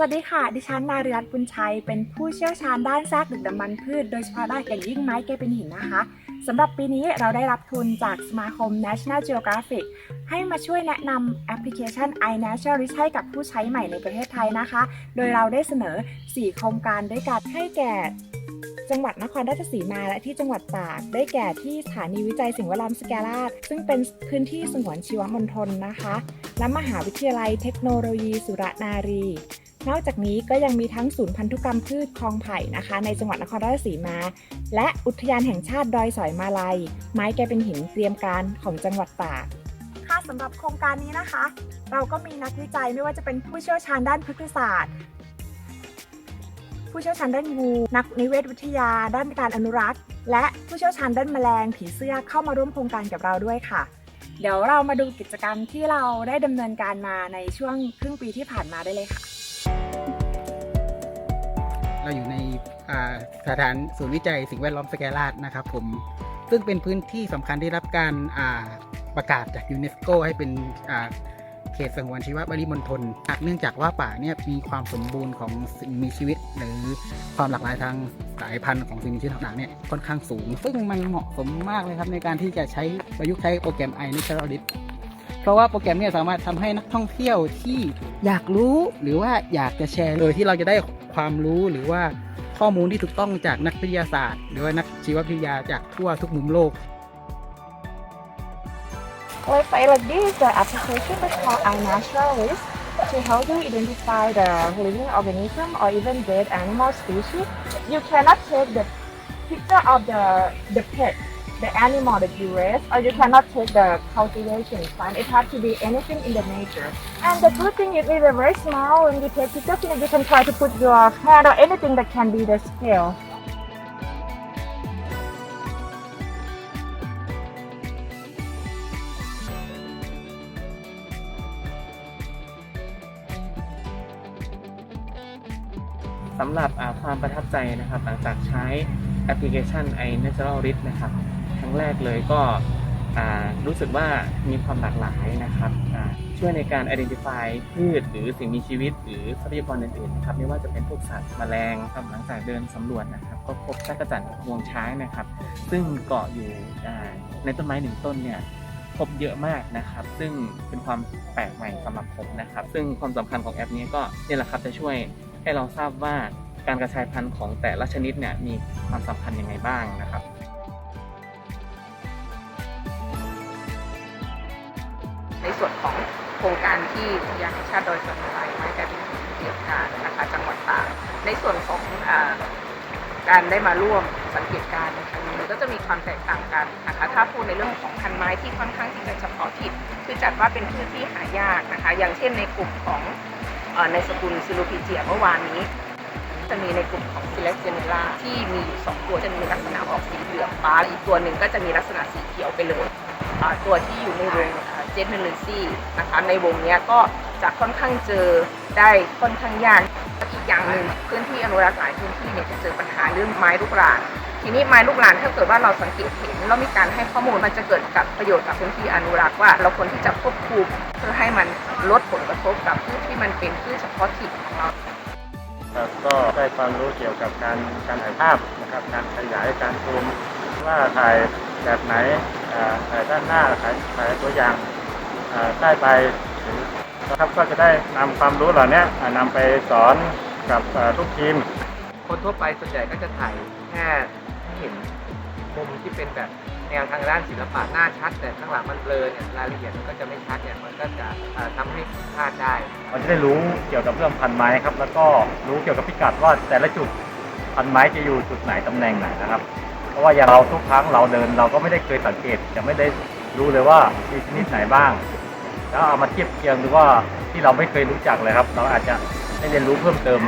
สวัสดีค่ะ ดิฉันนาริรัตน์บุญชัย เป็นผู้เชี่ยวชาญด้านซากดึกดำบรรพ์พืช โดยเฉพาะด้านอย่างยิ่งไม้เกเป็นหินนะคะ สำหรับปีนี้เราได้รับทุนจากสมาคม National Geographic ให้มาช่วยแนะนำแอปพลิเคชัน iNaturalist ให้กับผู้ใช้ใหม่ในประเทศไทยนะคะ โดยเราได้เสนอ 4 โครงการด้วยกันให้แก่จังหวัดนครราชสีมาและที่จังหวัดตาก ได้แก่ที่สถานีวิจัยสิ่งแวดล้อมสแกลาดซึ่งเป็นพื้นที่สงวนชีวมณฑลนะคะ และมหาวิทยาลัยเทคโนโลยีสุรนารี นอกจากนี้ก็ยังมีทั้งศูนย์พันธุกรรมพืชคลองไผ่นะคะ ในจังหวัดนครราชสีมา และอุทยานแห่งชาติดอยสอยมาลัย ไม้แกเป็นหินเตรียมการของจังหวัดตากค่ะสำหรับโครงการนี้นะคะ เราก็มีนักวิจัยไม่ว่าจะเป็นผู้เชี่ยวชาญด้านพฤกษศาสตร์ ผู้เชี่ยวชาญด้านงูนักนิเวศวิทยา ด้านการอนุรักษ์ และผู้เชี่ยวชาญด้านแมลงผีเสื้อเข้ามาร่วมโครงการกับเราด้วยค่ะเดี๋ยวเรามาดูกิจกรรมที่เราได้ดำเนินการมาในช่วงครึ่งปีที่ผ่านมาได้เลยค่ะ เราอยู่ในสถานศูนย์วิจัยสิ่งแวดล้อมสแกลาดนะครับผมซึ่งเป็นพื้นที่สำคัญที่รับการประกาศจากยูเนสโกให้เป็นเขตสงวนชีวปริมณฑลเนื่องจากว่าป่าเนี่ยมีความสมบูรณ์ของสิ่งมีชีวิต หรือความหลากหลายทางสายพันธุ์ของสิ่งมีชีวิตต่างๆเนี่ยค่อนข้างสูง ซึ่งมันเหมาะสมมากเลยครับในการที่จะใช้ประยุกต์ใช้โปรแกรม i n a t u r a l i s t ราะว่าโปรแกรมเนี่ยสามารถทำให้นักท่องเที่ยวที่อยากรู้หรือว่าอยากจะแชร์เลยที่เราจะได้ความรู้หรือว่าข้อมูลที่ถูกต้องจากนักวิทยาศาสตร์ หรือว่านักชีววิทยาจากทั่วทุกมุมโลก Website like this, the application is called iNaturalist to help you identify the living organism or even dead animal species. You cannot take the picture of the the pet, the animal that you raise, or you cannot take the cultivation plant. It has to be anything in the nature. And the good thing is it's very small. When you take pictures, you can try to put your hand or anything that can be the scale. สำหรับอ่าความประทับใจนะครับหลังจากใช้แอปพลิเคชัน i Natural r i t นะครับค รั้งแรกเลยก็รู้สึกว่ามีความหลากหลายนะครับช่วยในการ identify พืชหรือสิ่งมีชีวิต หรือทรัพยากรอื่นๆนะครับไม่ว่าจะเป็นพวกสัตว์แมลงครับหลังจากเดินสำรวจนะครับ ก็พบจักรจั่นงวงช้างนะครับ ซึ่งเกาะอยู่ในต้นไม้หนึ่งต้นเนี่ยพบเยอะมากนะครับ ซึ่งเป็นความแปลกใหม่สำหรับผมนะครับ ซึ่งความสำคัญของแอปนี้ก็นี่แหละครับจะช่วยให้เราทราบว่าการกระจายพันธุ์ของแต่ละชนิดเนี่ยมีความสำคัญยังไงบ้างนะครับ ในส่วนของโครงการที่อยานแห่งชาติโดยสะเก็ดไม้กลายเป็นเกี่ยวการนะคะจังหวัดตากในส่วนของอการได้มาร่วมสังเกตการณ์ในครั้งนี้ก็จะมีความแตกต่างกันนะคะถ้าพูดในเรื่องของพันไม้ที่ค่อนข้างที่จะเฉพาะถิ่นคือจัดว่าเป็นพืชที่หายากนะคะ อย่างเช่นในกลุ่มของอในสกุลซิลูพิเจียเมื่อวานนี้ จะมีในกลุ่มของซิเลสเจเนล่าที่มีอยู่สองตัวจะมีลักษณะออกสีเหลืองฟ้าอีกตัวหนึ่งก็จะมีลักษณะสีเขียวไปเลยตัวที่อยู่ในวง จนเนอเรซีนะคะในวงนี้ก็จะค่อนข้างเจอได้ค่อนข้างยากอีกอย่างหนึ่งพื้นที่อนุรักษ์หลายพื้นที่เนี่ยจะเจอปัญหาเรื่องไม้ลูกหลานทีนี้ไม้ลูกหลานถ้าเกิดว่าเราสังเกตเห็นแล้วมีการให้ข้อมูลมันจะเกิดกับประโยชน์กับพื้นที่อนุรักษ์ว่า เราควรที่จะควบคุมเพื่อให้มันลดผลกระทบกับพืชที่มันเป็นพืชเฉพาะถิ่นของเราครับก็ได้ความรู้เกี่ยวกับการการถ่ายภาพนะครับการขยายการซูมว่าถ่ายแบบไหนถ่ายด้านหน้าถ่ายถ่ายตัวอย่าง อ่าใกล้ไปหรือนะครับก็จะได้นำความรู้เหล่านี้อ่านำไปสอนกับอ่าทุกทีม คนทั่วไปส่วนใหญ่ก็จะถ่ายแค่เห็นมุมที่เป็นแบบแนวทางด้านศิลปะหน้าชัด แต่ข้างหลังมันเบลอเนี่ยรายละเอียดมันก็จะไม่ชัดเนี่ยมันก็จะเอ่อทำให้ผิดพลาดได้เราจะได้รู้เกี่ยวกับเรื่องพันไม้ครับ แล้วก็รู้เกี่ยวกับพิกัดว่าแต่ละจุดพันไม้จะอยู่จุดไหนตำแหน่งไหนนะครับ เพราะว่าอย่างเราทุกครั้งเราเดิน เราก็ไม่ได้เคยสังเกตจะไม่ได้รู้เลยว่ามีชนิดไหนบ้าง แล้วเอามาเทียบเคียงดูว่าที่เราไม่เคยรู้จักเลยครับ เราอาจจะได้เรียนรู้เพิ่มเติม